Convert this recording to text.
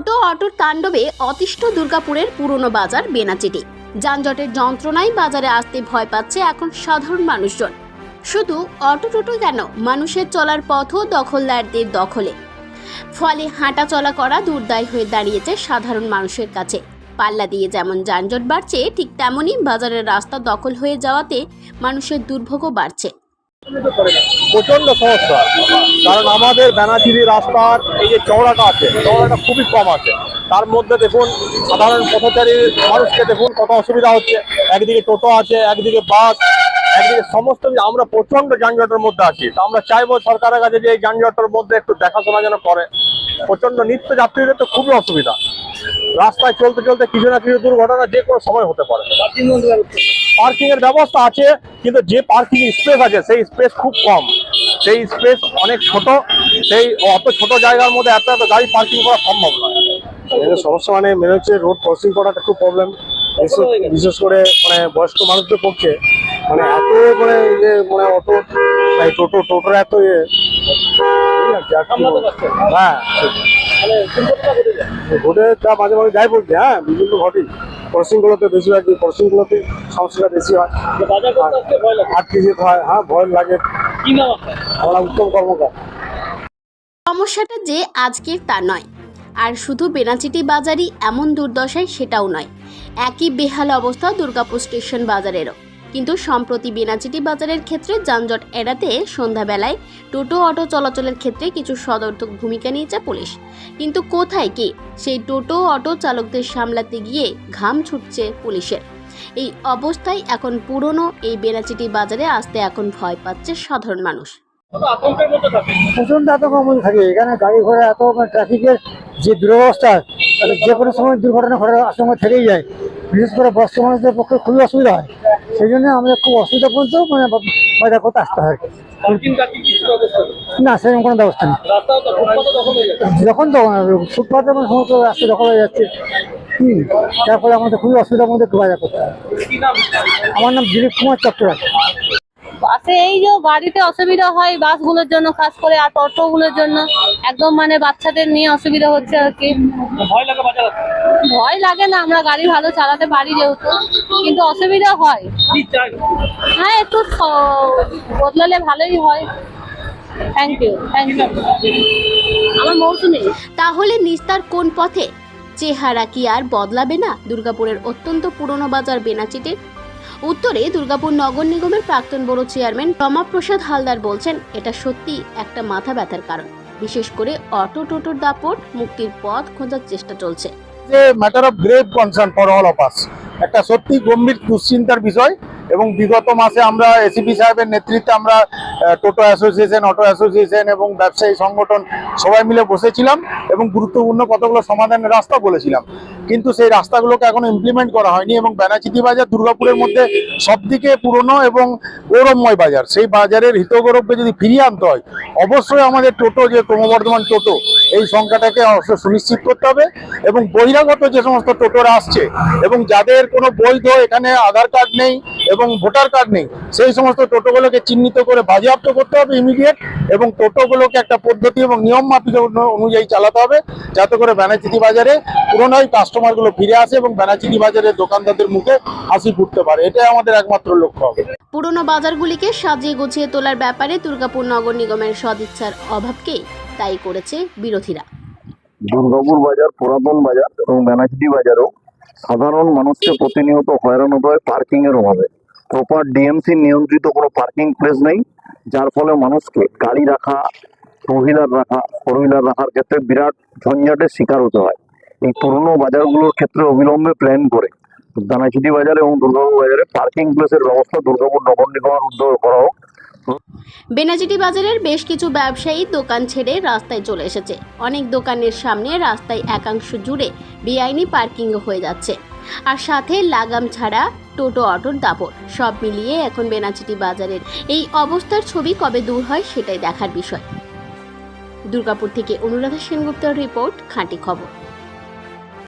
টোটো অটোর তাণ্ডবে অতিষ্ঠ দুর্গাপুরের পুরনো বাজার বেনাচিটি। যানজটের যন্ত্রণায় বাজারে আসতে ভয় পাচ্ছে এখন সাধারণ মানুষজন। শুধু অটো টোটো কেন? মানুষের চলার পথও দখলদারদের দখলে। ফলে হাঁটা চলা করা দুর্দায় হয়ে দাঁড়িয়েছে সাধারণ মানুষের কাছে। পাল্লা দিয়ে যেমন যানজট বাড়ছে, ঠিক তেমনই বাজারের রাস্তা দখল হয়ে যাওয়াতে মানুষের দুর্ভোগও বাড়ছে। প্রচণ্ড সমস্যা। কারণ আমাদের ব্যানাচিরি রাস্তার এই যে চওড়াটা আছে, চওড়াটা খুবই কম আছে। তার মধ্যে দেখুন, সাধারণ পথচারীর মানুষকে দেখুন কত অসুবিধা হচ্ছে। একদিকে টোটো আছে, একদিকে বাস, একদিকে সমস্ত আমরা প্রচণ্ড যানজটের মধ্যে আছি। তো আমরা চাইব সরকারের কাছে যে এই যানজটের মধ্যে একটু দেখাশোনা যেন করে। প্রচণ্ড নিত্য যাত্রীদের তো খুবই অসুবিধা। রাস্তায় চলতে চলতে কিছু না কিছু দুর্ঘটনা যে কোনো সময় হতে পারে। পার্কিং এর ব্যবস্থা আছে কিন্তু যে পার্কিং স্পেস আছে সেই স্পেস খুব কম। সেই স্পেস অনেক ছোট সেই অত ছোট জায়গার মধ্যে এত এত গাড়ি পার্কিং করা সম্ভব নয়। সমস্যা মানে মেনে হচ্ছে রোড ক্রসিং করাটা খুব প্রবলেম বিশেষ করে মানে বয়স্ক মানুষদের পক্ষে মানে এত মানে যে মানে অটো টোটো টোটোর এত ইয়ে? হ্যাঁ। ঘটে তা মাঝে মাঝে যাই বলতে হ্যাঁ বিভিন্ন ঘটেই ক্রসিং গুলোতে বেশিরভাগ ক্রসিং সমস্যাটা বেশি হয়। আটকে যেতে হয় হ্যাঁ ভয় লাগে। আমরা উত্তম কর্মকার। সমস্যাটা যে আজকের তা নয়। আর শুধু বেনাচিটি বাজারই এমন দুর্দশায় সেটাও নয়। একই বেহাল অবস্থা দুর্গাপুর স্টেশন বাজারেরও। কিন্তু সম্প্রতি বেনাচিটি বাজারের ক্ষেত্রে যানজট এড়াতে সন্ধ্যাবেলায় টোটো অটো চলাচলের ক্ষেত্রে কিছু সদর্থক ভূমিকা নিয়েছে পুলিশ। কিন্তু কোথায় কি সেই টোটো অটো চালকদের সামলাতে গিয়ে ঘাম ছুটছে পুলিশের। এই অবস্থায় এখন পুরনো এই বেনাচিটি বাজারে আসতে এখন ভয় পাচ্ছে সাধারণ মানুষ। প্রচণ্ড আতঙ্কের মধ্যে থাকে? এখানে গাড়ি ঘোড়া এত ট্রাফিকের যে দুরবস্থা যে কোনো সময় দুর্ঘটনা ঘটার আশঙ্কা থেকেই যায়। বিশেষ করে বয়স্ক মানুষদের পক্ষে খুবই অসুবিধা হয়। সেই জন্য আমরা খুব অসুবিধা পর্যন্ত মানে বাজার করতে আসতে হয় না। সেরকম কোনো ব্যবস্থা নেই। যখন তখন ফুটপাথ এবং সমস্ত রাস্তা দখল হয়ে যাচ্ছে। তারপরে আমাদের খুবই অসুবিধার মধ্যে বাজার করতে হয় আমার নাম দিলীপ কুমার চট্টোপাধ্যায় বাসে এই যে গাড়িতে অসুবিধা হয় বাসগুলোর জন্য খাস করে আর টোটোগুলোর জন্য। একদম মানে বাচ্চাদের নিয়ে অসুবিধা হচ্ছে আর কি। ভয় লাগে না আমরা গাড়ি ভালো চালাতে পারি যেহেতু কিন্তু অসুবিধা হয়। হ্যাঁ একটু বদলালে ভালোই হয়। থ্যাংক ইউ থ্যাংক ইউ আমার মৌসুমি। তাহলে নিস্তার কোন পথে? চেহারা কি আর বদলাবে না? দুর্গাপুরের অত্যন্ত পুরনো বাজার বেনাচিটির উত্তরে দুর্গাপুর নগর নিগমের প্রাক্তন বড় চেয়ারম্যান রমাপ্রসাদ হালদার বলছেন, এটা সত্যি একটা মাথা ব্যথার কারণ। বিশেষ করে অটো টোটোর দাপট মুক্তির পথ খোঁজার চেষ্টা চলছে। যে matter of grave concern for all of us একটা সত্যি গম্ভীর দুশ্চিন্তার বিষয় এবং বিগত মাসে আমরা এসিপি সাহেবের নেতৃত্বে আমরা টোটো অ্যাসোসিয়েশন, অটো অ্যাসোসিয়েশন এবং ব্যবসায়ী সংগঠন সবাই মিলে বসেছিলাম এবং গুরুত্বপূর্ণ কতগুলো সমাধানের রাস্তা বলেছিলাম। কিন্তু সেই রাস্তাগুলোকে এখনও ইমপ্লিমেন্ট করা হয়নি এবং বেনাচিতি বাজার, দুর্গাপুরের মধ্যে সবদিকে পুরনো এবং গৌরবময় বাজার। সেই বাজারের হিতগৌরবকে যদি ফিরিয়ে আনতে হয়, অবশ্যই আমাদের টোটো যে ক্রমবর্ধমান টোটো, এই সংখ্যাটাকে সুনিশ্চিত করতে হবে এবং বহিরাগত যে সমস্ত টোটোরা আসছে এবং যাদের কোনো বৈধ এখানে আধার কার্ড নেই এবং ভোটার কার্ড নেই। সেই সমস্ত টোটোগুলোকে চিহ্নিত করে বাজেয়াপ্ত করতে হবে ইমিডিয়েট এবং টোটোগুলোকে একটা পদ্ধতি এবং নিয়ম মাফিক অনুযায়ী চালাতে হবে যাতে করে ব্যানাচিতি বাজারে পুরোনোই কাস্টমারগুলো ফিরে আসে এবং ব্যানাচিতি বাজারের দোকানদারদের মুখে হাসি ফুটতে পারে। এটাই আমাদের একমাত্র লক্ষ্য হবে। পুরনো বাজারগুলিকে সাজিয়ে গুছিয়ে তোলার ব্যাপারে দুর্গাপুর নগর নিগমের সদিচ্ছার অভাবকেই তাই করেছে বিরোধীরা। দুর্গাপুর বাজার পুরাতন বাজার এবং ব্যানাচিটি বাজারও সাধারণ মানুষকে প্রতিনিয়ত হয়রান হয় পার্কিং এর অভাবে। প্রপার ডিএমসি নিয়ন্ত্রিত কোনো পার্কিং প্লেস নেই, যার ফলে মানুষকে গাড়ি রাখা টু হুইলার রাখা ফোর হুইলার রাখার ক্ষেত্রে বিরাট ঝঞ্ঝাটের শিকার হতে হয়। এই পুরনো বাজারগুলোর ক্ষেত্রে অবিলম্বে প্ল্যান করে দানাচিটি বাজার এবং দুর্গাপুর বাজারে পার্কিং প্লেসের ব্যবস্থা দুর্গাপুর নগর নিগমের উদ্যোগে করা হোক। বেনাচিটি বাজারের বেশ কিছু ব্যবসায়ী দোকান ছেড়ে রাস্তায় চলে এসেছে। অনেক দোকানের সামনে রাস্তায় একাংশ জুড়ে বেআইনি পার্কিং হয়ে যাচ্ছে। আর সাথে লাগাম ছাড়া টোটো, অটোর দাপট, সব মিলিয়ে এখন বেনাচিটি বাজারের এই অবস্থার ছবি কবে দূর হয় সেটাই দেখার বিষয়। দুর্গাপুর থেকে অনুরাধা সেনগুপ্তর রিপোর্ট, খাঁটি খবর।